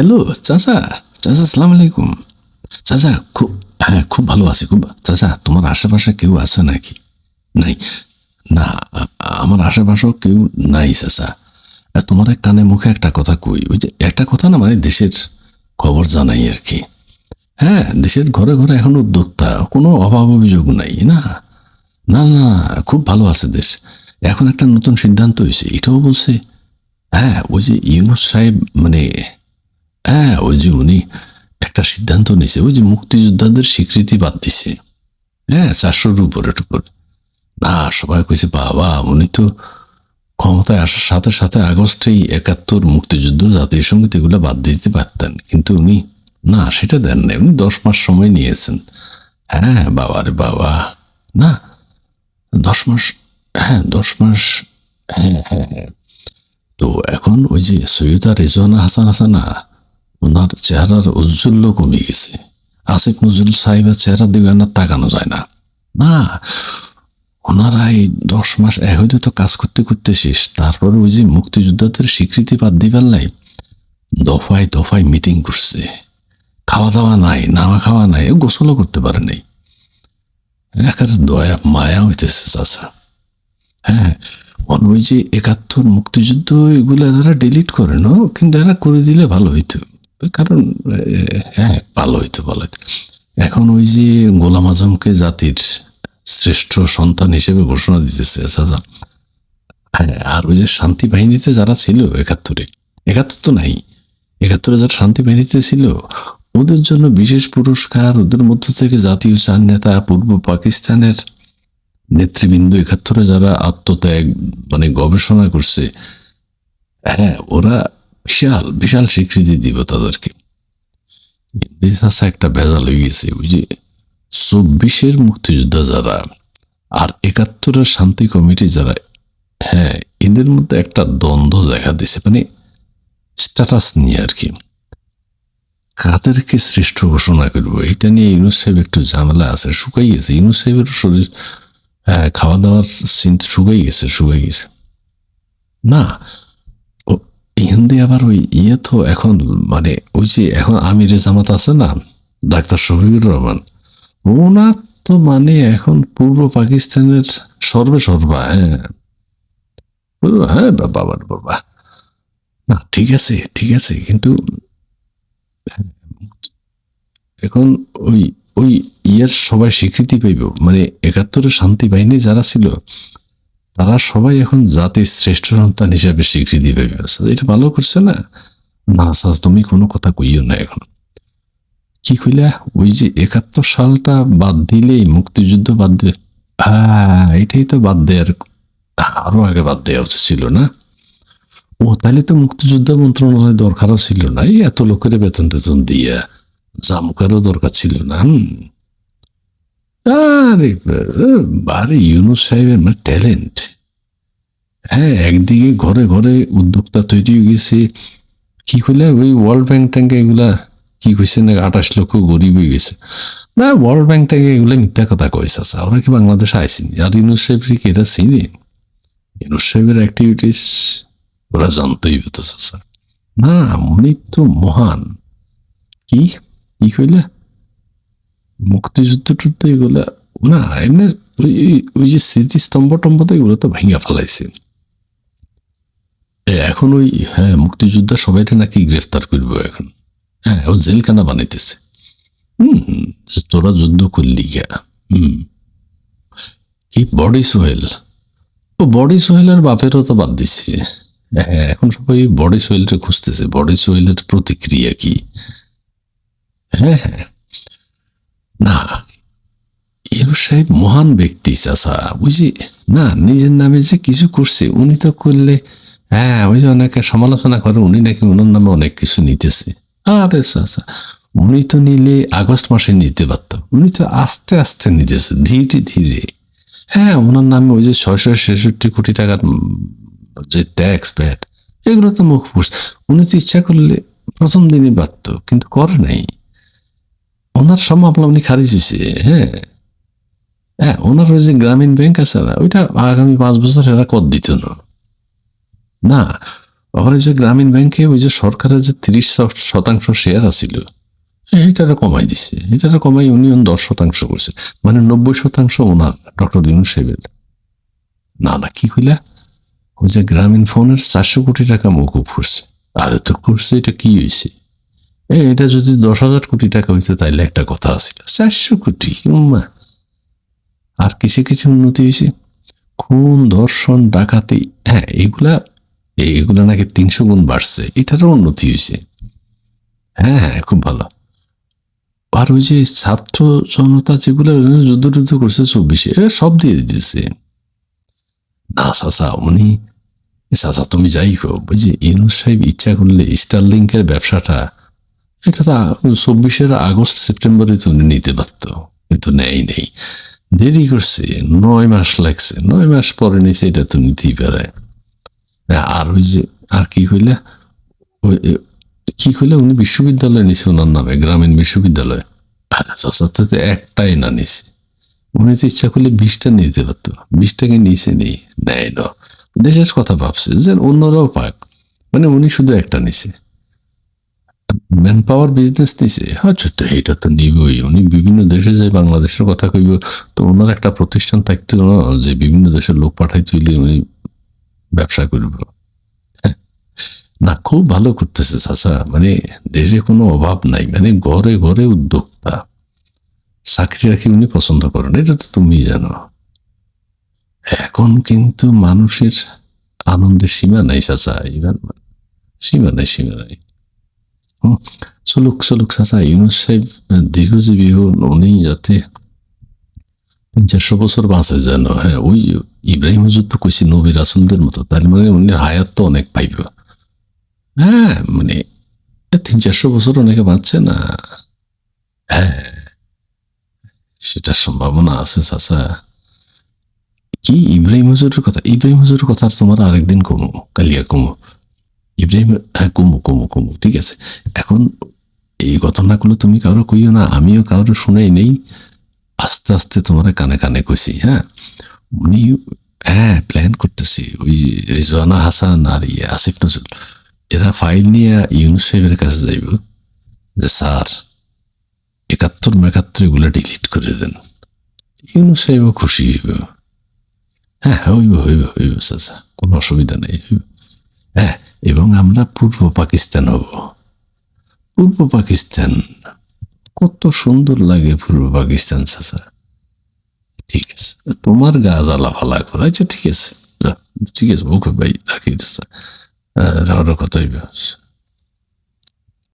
Hello চাচা। চাচা সালাম আলাইকুম চাচা, খুব হ্যাঁ খুব ভালো আছি, খুব চাচা, তোমার আশেপাশে কেউ আছে নাকি? নাই। না, আমার আশেপাশেও কেউ নাই, চাচা। তোমার এক কানে মুখে একটা কথা কই, ওই যে একটা কথা না মানে দেশের খবর জানাই আর কি। হ্যাঁ দেশের ঘরে ঘরে এখন উদ্যোক্তা, কোনো অভাব অভিযোগ নাই, না? না না, খুব ভালো আছে দেশ। এখন একটা নতুন সিদ্ধান্ত হয়েছে এটাও বলছে। হ্যাঁ ওই যে ইউনুস সাহেব মানে ওই যে উনি একটা সিদ্ধান্ত নিয়েছে, ওই যে মুক্তিযোদ্ধাদের স্বীকৃতি বাদ দিছে হ্যাঁ চারশোর উপরে। টুকুর না, সবাই কইছে, বাবা, উনি তো ক্ষমতায় আসার সাথে সাথে আগস্টেই একাত্তর মুক্তিযুদ্ধ, জাতীয় সংগীত এগুলো বাদ দিতে পারতেন। কিন্তু উনি, না, সেটা দেন না উনি দশ মাস সময় নিয়েছেন। হ্যাঁ বাবা রে বাবা। না, দশ মাস হ্যাঁ দশ মাস হ্যাঁ হ্যাঁ হ্যাঁ। তো এখন ওই যে সৈয়দা রেজওয়ানা হাসান হাসানা ওনার চেহারার ঔজ্জ্বল্য কমে গেছে। আসিফ নজরুল সাহেবের চেহারা দিকে আর তাকানো যায় না। না, ওনারা এই দশ মাস এক হইতে তো কাজ করতে করতে শেষ। তারপরে ওই যে মুক্তিযোদ্ধাদের স্বীকৃতি বাদ দিবার নাই দফায় দফায় মিটিং করছে। খাওয়া দাওয়া নাই নাওয়া খাওয়া নাই গোসলও করতে পারে নাই। একার দয়া, মায়া হইতেছে, চাচা। হ্যাঁ ওই যে একাত্তর মুক্তিযুদ্ধ এগুলো তারা ডিলিট করে, না? কিন্তু এরা করে দিলে ভালো হইতো। কারণ হ্যাঁ ভালো হইতো ভালো এখন ওই যে গোলাম আজমকে জাতির শ্রেষ্ঠ সন্তান হিসেবে ঘোষণা দিতেছে হ্যাঁ আর ওই যে শান্তি বাহিনীতে যারা ছিল, একাত্তরে, একাত্তর তো নাই, একাত্তরে যারা শান্তি বাহিনীতে ছিল, ওদের জন্য বিশেষ পুরস্কার, ওদের মধ্য থেকে জাতীয় চার নেতা, পূর্ব পাকিস্তানের নেতৃবৃন্দ একাত্তরে যারা আত্মত্যাগ মানে গবেষণা করছে হ্যাঁ ওরা বিশাল বিশাল স্বীকৃতি দিব তাদেরকে। দেশ একটা ভেজাল হয়ে গেছে যে চব্বিশের মুক্তিযোদ্ধা যারা আর একাত্তরের শান্তি কমিটি যারা হ্যাঁ এদের মধ্যে একটা দ্বন্দ্ব দেখা দিছে মানে স্ট্যাটাস নিয়ে আর কি। কাদেরকে শ্রেষ্ঠ ঘোষণা করব? এটা নিয়ে ইউনুস সাহেব একটু ঝামেলা আছে, শুকাই গেছে। ইউনুস সাহেবের শরীর হ্যাঁ খাওয়া দাওয়ার চিন্তা শুকাই গেছে শুকাই গেছে। না হিন্দি আবার ওই ইয়ে তো এখন মানে ওই যে এখন আমিরে জামাত আছে না, ডাক্তার শফিকুর রহমান, ওনার তো মানে এখন পূর্ব পাকিস্তানের সর্বে সর্বা হ্যাঁ হ্যাঁ বাবার বাবা না, ঠিক আছে ঠিক আছে, কিন্তু এখন ওই ওই ইয়ের সবাই স্বীকৃতি পাইব মানে একাত্তরের শান্তি বাহিনী যারা ছিল তারা সবাই এখন জাতির শ্রেষ্ঠ সন্তান হিসাবে স্বীকৃতি পাইবে এটা ভালো করছে না? না সাজ তুমি কোনো কথা কইও না এখন। কি কইলা? ওই যে একাত্তর সালটা বাদ দিলেই মুক্তিযুদ্ধ বাদ দিলে হ্যাঁ এটাই তো বাদ দেয়ার আরও আগে বাদ দেওয়া উচিত ছিল না? ও তাহলে তো মুক্তিযুদ্ধ মন্ত্রণালয় দরকারও ছিল না। এই এত লোকের বেতন টেতন দিয়া জামুকারও দরকার ছিল না, হুম? আরে আরে ইউনুস সাহেবের মানে ট্যালেন্ট। হ্যাঁ একদিকে ঘরে ঘরে উদ্যোক্তা তৈরি হয়ে গেছে, কি কইলে ওই ওয়ার্ল্ড ব্যাংক ট্যাঙ্কে এগুলা কি কইছে না আঠাশ লক্ষ গরিব হয়ে গেছে। না ওয়ার্ল্ড ব্যাংক ট্যাঙ্কে এগুলো মিথ্যা কথা কয়েছে আচ্ছা ওরা কি বাংলাদেশে আইসিনি আর ইউনুস সাহেব কি এটা চিনি? ইউনুস সাহেবের অ্যাক্টিভিটিস ওরা জানতেই হতো না, উনি তো মহান। কি? কি কইলে মুক্তিযুদ্ধ টুদ্ধ এগুলা না, এমনি ওই ওই- যে স্মৃতিস্তম্ভ টম্ভ তো এগুলো তো ভেঙে ফেলাইছে। এখন ওই হ্যাঁ মুক্তিযোদ্ধা সবাইকে নাকি গ্রেফতার করব এখন। হ্যাঁ ও জেলখানা বানাইতেছে। হুম তোরা যুদ্ধ করলি গা হুম। কি বডি সোহেল। ও বডি সোহেলের বাপেরও তো বাদ দিছে। হ্যাঁ এখন সবাই বডি সোহেলটা খুঁজতেছে। বডি সোহেলের প্রতিক্রিয়া কি? হ্যাঁ হ্যাঁ। না। এর সাহেব মহান ব্যক্তি, চাচা। বুঝি না, নিজের নামে যে কিছু করছে, উনি তো করলে হ্যাঁ ওই যে অনেকে সমালোচনা করে, উনি নাকি ওনার নামে অনেক কিছু নিতেছে। আরে চাচা, উনি তো নিলে আগস্ট মাসে নিতে পারত। উনি তো আস্তে আস্তে নিতেছে, ধীরে ধীরে। হ্যাঁ ওনার নামে ওই যে ছয়শো ছেষট্টি কোটি টাকার যে ট্যাক্স প্যাট এগুলো তো মুখ পুষ উনি তো ইচ্ছা করলে প্রথম দিনই পারত, কিন্তু করে নাই। ওনার সব মামলা উনি খারিজ হয়েছে হ্যাঁ। হ্যাঁ ওনার ওই যে গ্রামীণ ব্যাংক আছে না, ওইটা আগামী পাঁচ বছর এরা কর দিত না। না আবার যে গ্রামীণ ব্যাংকে ওই যে সরকারের যে তিরিশ শতাংশ শেয়ার আছিল এইটারে কমাই দিছে। এটারে কমাই উনি দশ শতাংশ করছে মানে নব্বই শতাংশ ওনার, ডক্টর ইউনুস সাহেবের। না না, কি কইলা ওই যে গ্রামীণ ফোনের চারশো কোটি টাকা মকুব করছে। আরে তো করছে, এটা কি হয়েছে এটা যদি দশ হাজার কোটি টাকা হয়েছে তাইলে একটা কথা আছিল চারশো কোটি আর কিছু কিছু উন্নতি হয়েছে খুন ধর্ষণ ডাকাতি হ্যাঁ এগুলা এগুলা নাকি তিনশো গুণ বাড়ছে, এটারও উন্নতি হয়েছে হ্যাঁ হ্যাঁ খুব ভালো। আর ওই যে ছাত্র জনতা যেগুলো যুদ্ধ টুদ্ধ করছে চব্বিশে সব দিয়ে দিতেছে না, চাচা, উনি চাচা, তুমি যাই হোক, ওই যে ইউনুস সাহেব ইচ্ছা করলে স্টার স্টারলিংকের ব্যবসাটা এটা চব্বিশের আগস্ট, সেপ্টেম্বরে তো নিতে পারত, কিন্তু নেই নেই। দেরি করছে, নয় মাস লাগছে, নয় মাস পরে নিচে এটা তো নিতেই পারে। আর ওই যে, আর কি হইলে, ওই কি হইলে উনি বিশ্ববিদ্যালয় নিছে ওনার নামে, গ্রামীণ বিশ্ববিদ্যালয়। একটাই না নিছে। উনি তো ইচ্ছা করলে বিশটা নিতে পারতো বিশটাকে নিচে নেই, নেয় না। দেশের কথা ভাবছে যে অন্যরাও পাক। মানে উনি শুধু একটা নিছে। ম্যান পাওয়ার বিজনেস নিছে আচ্ছা তো এটা তো নিবই। উনি বিভিন্ন দেশে যায় বাংলাদেশের কথা কইব। তো ওনার একটা প্রতিষ্ঠান থাকতো যে বিভিন্ন দেশের লোক পাঠাই তুইলে উনি ব্যবসা করব। হ্যাঁ। না, খুব ভালো করতেছে, চাচা। মানে দেশে কোনো অভাব নাই। মানে ঘরে ঘরে উদ্যোক্তা। চাকরি রাখি উনি পছন্দ করেন। এটা তো তুমি জানো। এখন কিন্তু মানুষের আনন্দের সীমা নাই, চাচা। ইভেন সীমা নাই সীমা নাই। হুম, চলুক চলুক চাচা ইউনুস সাহেব দীর্ঘজীবী হন উনি যাতে তিন চারশো বছর বাঁচে যেন হ্যাঁ ওই ইব্রাহিম হুজুর তো কইছি নবী রাসুলদের মতো তার মানে উনি হায়াত তো অনেক পাইব। হ্যাঁ মানে তিন চারশো বছর অনেকে বাঁচছে না হ্যাঁ সেটার সম্ভাবনা আছে চাচা। কি ইব্রাহিম হুজুরের কথা? ইব্রাহিম হুজুরের কথা তোমার আরেকদিন কমু কালিয়া কমু ইব্রাহিম হ্যাঁ কমু কমু কমু, ঠিক আছে। এখন এই ঘটনাগুলো তুমি কারও কইও না, আমিও কারও শুনেই নেই। আস্তে আস্তে তোমার কানে কানে কইছি হ্যাঁ? উনি হ্যাঁ প্ল্যান করতেছি, ওই রিজওয়ানা হাসান আর ইয়ে আসিফ নজরুল, এরা ফাইল নিয়ে ইউনুস সাহেবের কাছে যাইব। যে, স্যার, একাত্তর মেকাত্তর এগুলো ডিলিট করে দেন। ইউনুস সাহেবও খুশি হইব। হ্যাঁ হইব হইব হইব চাচা কোনো অসুবিধা নেই হ্যাঁ এবং আমরা পূর্ব পাকিস্তান হব। পূর্ব পাকিস্তান, কত সুন্দর লাগে পূর্ব পাকিস্তান, চাচা। ঠিক আছে, তোমার গা জ্বালা ফালা করে। আচ্ছা ঠিক আছে। ঠিক আছে, ওকে, ভাই, রাখি আরও কথা হইবে